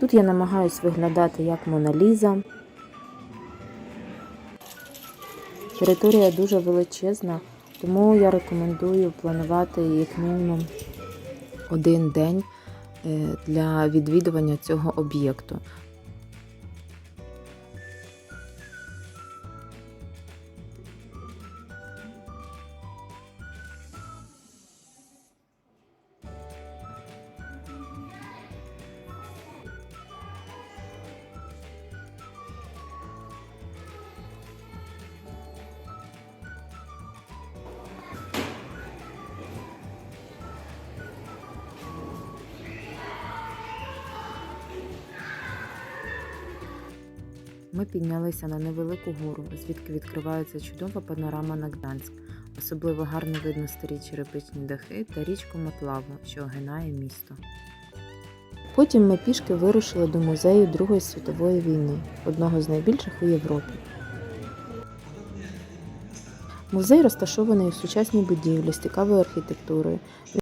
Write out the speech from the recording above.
Тут я намагаюсь виглядати як Мона Ліза. Територія дуже величезна, тому я рекомендую планувати як мінімум один день е, для відвідування цього об'єкту. Ми піднялися на невелику гору, звідки відкривається чудова панорама на Гданськ. Особливо гарно видно старі черепичні дахи та річку Матлаву, що огинає місто. Потім ми пішки вирушили до музею Другої світової війни, одного з найбільших у Європі. Музей розташований у сучасній будівлі з цікавою архітектурою.